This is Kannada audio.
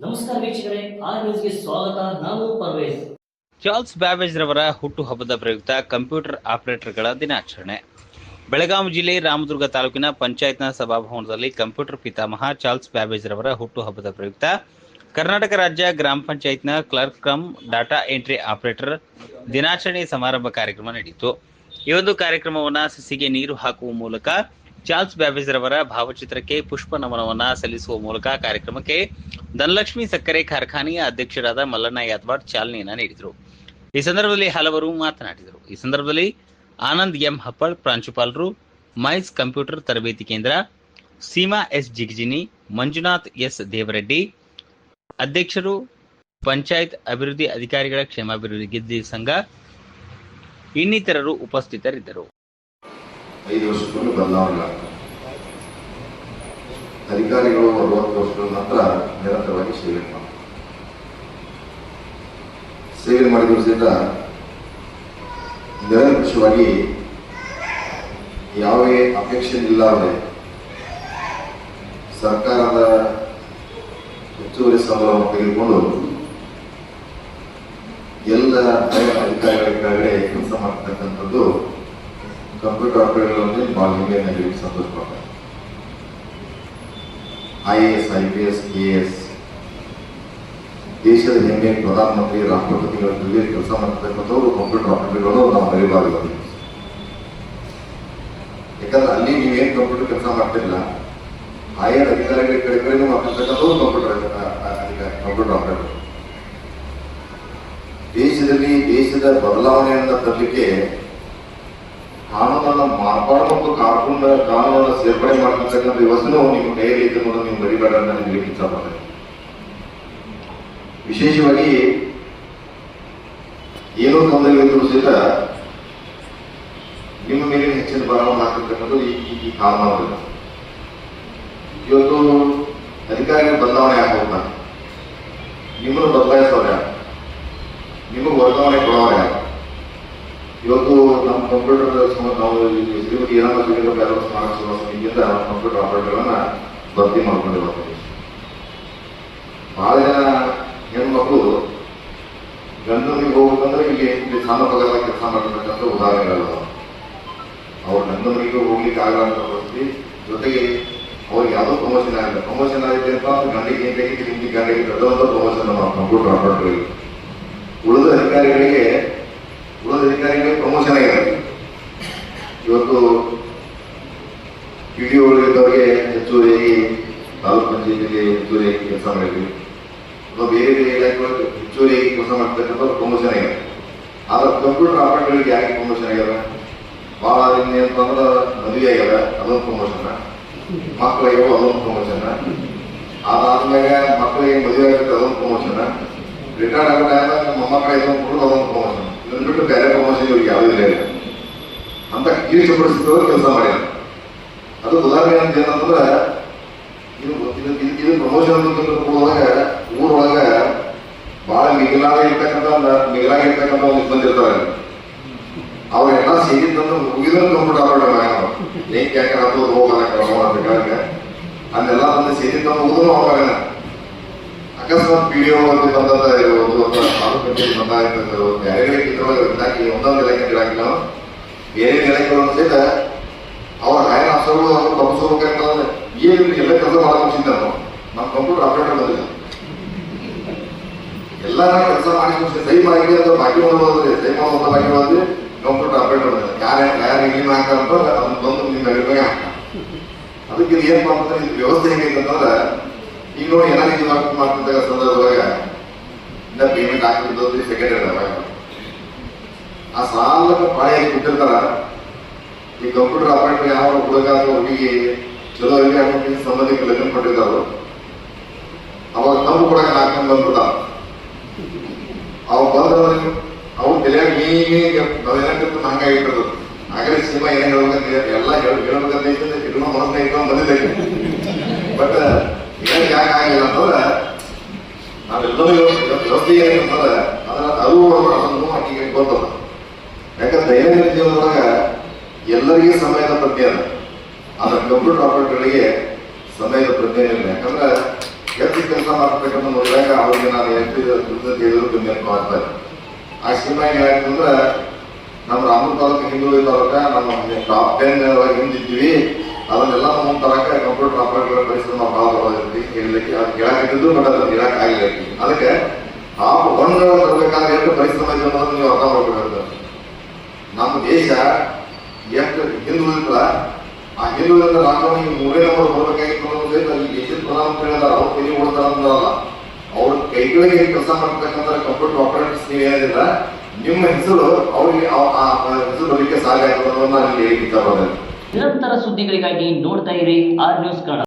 ನಮಸ್ಕಾರ ವೀಕ್ಷಕರೇ ಆರ್ ನ್ಯೂಸ್ಗೆ ಸ್ವಾಗತ. ನಾನು ಪರ್ವೇಜ್ ಚಾರ್ಲ್ಸ್ ಬ್ಯಾಬೇಜ್ ರವರ ಹುಟ್ಟುಹಬ್ಬದ ಪ್ರಯುಕ್ತ ಕಂಪ್ಯೂಟರ್ ಆಪರೇಟರ್ಗಳ ದಿನಾಚರಣೆ. ಬೆಳಗಾವಿ ಜಿಲ್ಲೆ ರಾಮದುರ್ಗ ತಾಲೂಕಿನ ಪಂಚಾಯತ್ನ ಸಭಾಭವನದಲ್ಲಿ ಕಂಪ್ಯೂಟರ್ ಪಿತಾಮಹ ಚಾರ್ಲ್ಸ್ ಬ್ಯಾಬೇಜ್ ರವರ ಹುಟ್ಟುಹಬ್ಬದ ಪ್ರಯುಕ್ತ ಕರ್ನಾಟಕ ರಾಜ್ಯ ಗ್ರಾಮ ಪಂಚಾಯತ್ನ clerk cum data entry operator ದಿನಾಚರಣೆ ಸಮಾರಂಭ ಕಾರ್ಯಕ್ರಮ ನಡೆಯಿತು. ಈ ಒಂದು ಕಾರ್ಯಕ್ರಮವನ್ನು ಸಸಿಗೆ ನೀರು ಹಾಕುವ ಮೂಲಕ ಚಾರ್ಲ್ಸ್ ಬ್ಯಾಬೇಜ್ ರವರ ಭಾವಚಿತ್ರಕ್ಕೆ ಪುಷ್ಪ ನಮನವನ್ನ ಸಲ್ಲಿಸುವ ಮೂಲಕ ಕಾರ್ಯಕ್ರಮಕ್ಕೆ ಧನಲಕ್ಷ್ಮಿ ಸಕ್ಕರೆ ಕಾರ್ಖಾನೆಯ ಅಧ್ಯಕ್ಷರಾದ ಮಲ್ಲಣ್ಣ ಯಾದವಾಡ್ ಚಾಲನೆಯನ್ನ ನೀಡಿದರು. ಈ ಸಂದರ್ಭದಲ್ಲಿ ಹಲವರು ಮಾತನಾಡಿದರು. ಈ ಸಂದರ್ಭದಲ್ಲಿ ಆನಂದ್ ಎಂ ಹಪ್ಪಳ್, ಪ್ರಾಂಶುಪಾಲರು, ಮೈಸ್ ಕಂಪ್ಯೂಟರ್ ತರಬೇತಿ ಕೇಂದ್ರ, ಸೀಮಾ ಎಸ್ ಜಿಗಜಿನಿ, ಮಂಜುನಾಥ್ ಎಸ್ ದೇವರೆಡ್ಡಿ, ಅಧ್ಯಕ್ಷರು, ಪಂಚಾಯತ್ ಅಭಿವೃದ್ಧಿ ಅಧಿಕಾರಿಗಳ ಕ್ಷೇಮಾಭಿವೃದ್ಧಿ ಸಂಘ, ಇನ್ನಿತರರು ಉಪಸ್ಥಿತರಿದ್ದರು. ಐದು ವರ್ಷಕ್ಕೊಮ್ಮೆ ಬದಲಾವಣೆ ಅಧಿಕಾರಿಗಳು ಅರವತ್ತು ವರ್ಷಗಳ ನಂತರ ನಿರಂತರವಾಗಿ ಸೇವೆ ಮಾಡ್ತಾರೆ. ಸೇವೆ ಮಾಡಿದ ನಿರಂಕುಶವಾಗಿ ಯಾವುದೇ ಅಪೇಕ್ಷೆ ಇಲ್ಲದೆ ಸರ್ಕಾರದ ಹೆಚ್ಚುವರಿ ಸಂಬಳವನ್ನು ತೆಗೆದುಕೊಂಡು ಎಲ್ಲ ಅಧಿಕಾರಿಗಳ ಕೆಲಸ ಮಾಡ್ತಕ್ಕಂಥದ್ದು ಕಂಪ್ಯೂಟರ್ ಆಪರೇಟರ್ಗಳಲ್ಲಿ ಭಾಳ ಹೆಮ್ಮೆಯನ್ನು ಸಂತೋಷ ಪಡ್ತಾರೆ I A S I P S K S ದೇಶದ ಹೆಮ್ಮೆ ಪ್ರಧಾನಮಂತ್ರಿ ರಾಷ್ಟ್ರಪತಿಗಳ ಜೊತೆ ಕೆಲಸ ಮಾಡ್ತಕ್ಕಂಥವ್ರು ಕಂಪ್ಯೂಟರ್ ಆಪರೇಟರ್ಗಳು ನಾವು ಮರಿಬಾರದು ಯಾಕಂದ್ರೆ ಅಲ್ಲಿ ನೀವೇನು ಕಂಪ್ಯೂಟರ್ ಕೆಲಸ ಮಾಡ್ತಿಲ್ಲ ಆಯಾ ಅಧಿಕಾರಿಗಳ ಕಡೆ ಕಡೆ ಮಾಡ್ತಿರ್ತಕ್ಕಂಥವ್ರು ಕಂಪ್ಯೂಟರ್ ಕಂಪ್ಯೂಟರ್ ಆಪರೇಟರ್ ದೇಶದಲ್ಲಿ ದೇಶದ ಬದಲಾವಣೆಯನ್ನು ತರಲಿಕ್ಕೆ ಕಾನೂನನ್ನ ಮಾರ್ಪಾಡು ಮತ್ತು ಕಾನೂನ ಕಾನೂನನ್ನ ಸೇರ್ಪಡೆ ಮಾಡ್ತಕ್ಕಂಥ ವ್ಯವಸ್ಥೆನೂ ನಿಮ್ಮ ಕೈಯಲ್ಲಿ ಇದೆ ಅನ್ನೋದು ನೀವು ಬರಿಬೇಡ ಅಂತ ನಿಮಗೆ ಹೇಳಲಿಕ್ಕೆ ವಿಶೇಷವಾಗಿ ಏನೋ ತೊಂದರೆ ಇದ್ರೂ ಸಹಿತ ನಿಮ್ಮ ಮೇಲಿನ ಹೆಚ್ಚಿನ ಭಾರವನ್ನು ಹಾಕಿರ್ತಕ್ಕಂಥದ್ದು ಈ ಈ- ಕಾನೂನು ಇವತ್ತು ಅಧಿಕಾರಿಗಳ ಬದಲಾವಣೆ ಆಗೋದ ನಿಮ್ಮನ್ನು ಬದಲಾಯಿಸೋರು ಯಾರು? ನಿಮಗೆ ವರ್ಗಾವಣೆ ಕೊಡೋರು ಇವತ್ತು ನಮ್ಮ ಕಂಪ್ಯೂಟರ್ ನಾವು ಶ್ರೀಮತಿ ಏನಾದ್ರು ಶ್ರೀರಂಗ ಬ್ಯಾಲೆನ್ಸ್ ಸ್ಮಾರಕ ಸೇವಾ ಕಂಪ್ಯೂಟರ್ ಆಪರೇಟರ್ಗಳನ್ನ ಭರ್ತಿ ಮಾಡ್ಕೊಂಡಿರೋದು ಬಹಳ ಜನ ಹೆಣ್ಮಕ್ಳು ಗಂಡನಿಗೆ ಹೋಗ್ಬೇಕಂದ್ರೆ ಇಲ್ಲಿ ಇಲ್ಲಿ ಸಣ್ಣ ಪಗಾರ ಕೆಲಸ ಮಾಡಿರ್ತಕ್ಕಂಥ ಉದಾಹರಣೆಗಳು ಅವ್ರ ಗಂಡನಿಗೆ ಹೋಗ್ಲಿಕ್ಕೆ ಆಗಲ್ಲ ಅಂತ ಪರಿಸ್ಥಿತಿ. ಜೊತೆಗೆ ಅವ್ರಿಗೆ ಯಾವುದೋ ಪ್ರಮೋಷನ್ ಆಗಿಲ್ಲ. ಪ್ರಮೋಷನ್ ಆಗಿದೆ ಅಂತ ಗಂಡಿಗೆ ಏನ್ ಬೇಕಿತ್ತು ನಿಮ್ಗೆ ಗಂಡಿಗೆ ದೊಡ್ಡದಂತ ಪ್ರಮೋಷನ್ ಕಂಪ್ಯೂಟರ್ ಆಪರೇಟರ್ಗಳಿಗೆ ಉಳಿದ ಅಧಿಕಾರಿಗಳಿಗೆ ಉಳಿದ ಅಧಿಕಾರಿಗಳಿಗೆ ಪ್ರಮೋಷನ್ ಆಗಿದೆ ಇವತ್ತು ಪಿ ಡಿ ಇದ್ದವರಿಗೆ ಹೆಚ್ಚುವರಿಯಾಗಿ ತಾಲೂಕು ಪಂಚಾಯತಿಗೆ ಹೆಚ್ಚುವರಿಯಾಗಿ ಕೆಲಸ ಮಾಡಿದ್ವಿ. ಅಥವಾ ಬೇರೆ ಬೇರೆ ಇಲಾಖೆಗಳು ಹೆಚ್ಚುವರಿಯಾಗಿ ಕೆಲಸ ಮಾಡ್ತಕ್ಕಂಥ ಪ್ರಮೋಷನ್ ಆಗಿದೆ ಆದ್ರೆ ಕಂಪ್ಯೂಟರ್ ಆಪರೇಟರ್ಗಳಿಗೆ ಯಾಕೆ ಪ್ರಮೋಷನ್ ಆಗ್ಯದ ಭಾಳ ಅಂತಂದ್ರೆ ಮದುವೆ ಆಗ್ಯದ ಅದೊಂದು ಪ್ರಮೋಷನ್. ಮಕ್ಕಳಿಗೆ ಅದೊಂದು ಪ್ರಮೋಷನ್. ಅದಾದ್ಮೇಲೆ ಮಕ್ಕಳಿಗೆ ಮದುವೆ ಆಗುತ್ತೆ ಅದೊಂದು ಪ್ರಮೋಷನ್. ರಿಟೈರ್ಡ್ ಆಗೋ ಟೈಮ್ ಮೊಮ್ಮಕ್ಕಳ ಇದೊಂದು ಕೊಡೋದು ಅದೊಂದು ಪ್ರಮೋಷನ್. ಇದನ್ನ ಬಿಟ್ಟು ಬೇರೆ ಪ್ರಮೋಷನ್ ಇವ್ರಿಗೆ ಯಾವುದೂ ಇಲ್ಲ ಇಲ್ಲ. ಅಂತ ಕೀರ್ತಿ ಪರಿಸ್ಥಿತಿ ಕೆಲಸ ಮಾಡ್ಯಾರ ಅದು ಉದಾಹರಣೆ ಅಂತ ಏನಂತಂದ್ರೆ ಇದು ಇದು ಪ್ರಮೋಷನ್ ಅಂತ ಊರೊಳಗೆ ಬಹಳ ಮಿಗಿಲಾಗಿ ಇರ್ತಕ್ಕಂಥ ಮಿಗಿಲಾಗಿ ಇರ್ತಕ್ಕಂಥ ಒಂದು ಬಂದಿರ್ತಾರೆ. ಅವರೆಲ್ಲ ಸೇರಿದ್ದನ್ನು ಮುಗಿದ್ರೆ ಕಂಪ್ಯೂಟರ್ ಆಗ್ಯಾವ ಏನ್ ಯಾಕೆ ಅದು ಅದೆಲ್ಲ ಬಂದು ಸೇರಿದ್ದನ್ನು ಮುಗಿದ್ರು ಹೋಗಲ್ಲ ಅಕಸ್ಮಾತ್ ಪಿಡಿಒ ಅಂತ ಬಂದಂತ ಅಥವಾ ತಾಲೂಕು ಪಂಚಾಯತ್ ಬಂದಾಗಿರ್ಬೋದು ಬೇರೆ ಇದ್ರೊಳಗೆ ಇಲಾಖೆ ಒಂದೊಂದು ಇಲಾಖೆ ಇಲಾಖೆ ಬೇರೆ ಇಲಾಖೆಗಳನ್ನು ಸಹಿತ ಅವ್ರ ಹೈನ ಅಫ್ಸರ್ಗಳು ಅವರು ಏನು ಎಲ್ಲ ಕೆಲಸ ಮಾಡ್ಕೊಂಡ್ ನಾವು ನಮ್ಮ ಕಂಪ್ಯೂಟರ್ ಅಪ್ಡೇಟ್ ಬಂದಿಲ್ಲ. ಎಲ್ಲ ಕೆಲಸ ಮಾಡಿ ಸೈ ಮಾಡಿ ಅಂತ ಬಾಕಿ ಮಾಡೋದ್ರೆ ಸೈ ಮಾಡುವಂತ ಬಾಕಿ ಮಾಡಿದ್ರೆ ಕಂಪ್ಯೂಟರ್ ಅಪ್ಡೇಟ್ ಬಂದಿಲ್ಲ. ಯಾರು ಯಾರು ಇಲ್ಲಿ ಹಾಕಂತ ಅದನ್ನ ಬಂದು ನಿಮ್ಮ ಅಭಿಪ್ರಾಯ ಹಾಕ ಅದಕ್ಕೆ ಏನ್ ಮಾಡ್ತಾರೆ ವ್ಯವಸ್ಥೆ ಹೆಂಗೈತೆ ಅಂತಂದ್ರೆ ಈಗ ನೋಡಿ ಇದು ವರ್ಕ್ ಮಾಡ್ತಿದ್ದಾಗ ಸಂದರ್ಭದಾಗ ಇಂದ ಪೇಮೆಂಟ್ ಹಾಕ್ತಿದ್ದು ಸೆಕೆಂಡ್ ಇರ್ತಾವ ಆ ಸಾಲ ಪಾಳಿಯಾಗಿ ಬಿಟ್ಟಿರ್ತಾರ ಈ ಕಂಪ್ಯೂಟರ್ ಆಪರೇಟರ್ ಯಾವ ಹುಡುಗ ಹುಡುಗಿ ಚಲೋ ಇಲ್ಲಿ ಹಾಕಿ ಸಂಬಂಧಿಕ ಲಗ್ನ ಕೊಟ್ಟಿರ್ತಾರ, ಅವಾಗ ನಾವು ಕೂಡ ಹಾಕೊಂಡು ಬಂದ್ಬಿಡ್ತಾರ. ಅವ್ ಬಂದ್ರೆ ಅವು ತಲೆಯಾಗ ಹೀಗೆ ನಾವೇನಾಗ್ತಿತ್ತು ಹಂಗಾಗಿರ್ತದ ಹಾಗಾದ್ರೆ ಸಿನಿಮಾ ಏನ್ ಹೇಳ್ಬೇಕಂತ ಎಲ್ಲ ಹೇಳ್- ಹೇಳ್ಬೇಕಂತ ಇಟ್ಕೊಂಡು ಮನಸ್ಸಿನ ಇಟ್ಕೊಂಡು ಬಂದಿದ್ದೆ. ಬಟ್ ಏನ್ ಯಾಕೆ ಆಗಿಲ್ಲ ಅಂತಂದ್ರೆ ನಾವೆಲ್ಲರೂ ವ್ಯವಸ್ಥೆ ಏನಂತಂದ್ರೆ ಅದರ ಅರಿವು ಅದನ್ನು ಆಕೆಗೆ ಗೊತ್ತದ ಯಾಕಂದ್ರೆ ದೈನಂದಿನ ಜೀವನದೊಳಗ ಎಲ್ಲರಿಗೂ ಸಮಯದ ಪ್ರಜ್ಞೆ ಅದ. ಆದ್ರೆ ಕಂಪ್ಯೂಟರ್ ಆಪರೇಟರ್ಗಳಿಗೆ ಸಮಯದ ಪ್ರಜ್ಞೆ ಇಲ್ಲ ಯಾಕಂದ್ರೆ ಹೆಚ್ಚು ಕೆಲಸ ಮಾಡ್ತಕ್ಕಂಥ ನೋಡಿದಾಗ ಅವ್ರಿಗೆ ನಾನು ಎಷ್ಟು ಹೇಳಿದ್ರು ಕಮ್ಮಿ ಅಂತ ಆ ಸಿನಿಮಾ ಏನಾಯ್ತಂದ್ರೆ ನಮ್ಮ ರಾಮೂರ್ ತಾಲೂಕು ಹಿಂದುಳಿದ ತಾಲೂಕ ನಮ್ಮ ಟಾಪ್ ಟೆನ್ ಒಳಗೆ ಹಿಂದಿದ್ದೀವಿ ಅದನ್ನೆಲ್ಲ ನಮ್ಮ ತರಕ ಕಂಪ್ಯೂಟರ್ ಆಪರೇಟರ್ ಪರಿಶ್ರಮ ಭಾಳ ಬರೋದಿರ್ತಿ ಹೇಳಲಿಕ್ಕೆ ಅದು ಕೇಳಾಕಿದ್ದು ಬಟ್ ಅದನ್ನು ಗಿರಾಕ್ ಆಗಿಲ್ಲ ಅದಕ್ಕೆ ಟಾಪ್ ಒನ್ ತರಬೇಕಾದ್ರೆ ಎಷ್ಟು ಪರಿಶ್ರಮ ಇದೆ ಅನ್ನೋದನ್ನು ನೀವು ಅರ್ಥ ಮಾಡ್ಬೇಕಾಗ್ತದೆ ನಮ್ಮ ದೇಶ ಎಷ್ಟು ಹಿಂದುಳಿದ, ಆ ಹಿಂದುಳಿದ ಈ ಮೂರೇ ನಂಬರ್ ಬರಬೇಕಾಗಿತ್ತು ಅನ್ನೋದು ಸಹಿತ ಅಲ್ಲಿ ದೇಶದ ಪ್ರಧಾನಮಂತ್ರಿ ಹೇಳಿದಾರೆ ಅವ್ರು ಕೈ ಓಡ್ತಾರ ಅಂತಲ್ಲ ಅವ್ರ ಕೈಗಳಿಗೆ ಕೆಲಸ ಮಾಡ್ತಕ್ಕಂಥ ಕಂಪ್ಯೂಟರ್ ಆಪರೇಟರ್ಸ್ ನೀವು ಏನಿಲ್ಲ ನಿಮ್ಮ ಹೆಸರು ಅವ್ರಿಗೆ ಆ- ಆ ಹೆಸರು ಬರಲಿಕ್ಕೆ ಸಾಧ್ಯ ಆಗ್ತದೆ ಅನ್ನೋದನ್ನ ನಾನು ಹೇಳಿ ಇಷ್ಟಪಡ್ತೇನೆ ನಿರಂತರ ಸುದ್ದಿಗಳಿಗಾಗಿ ನೋಡ್ತಾ ಇರಿ ಆರ್ ನ್ಯೂಸ್ ಕನ್ನಡ.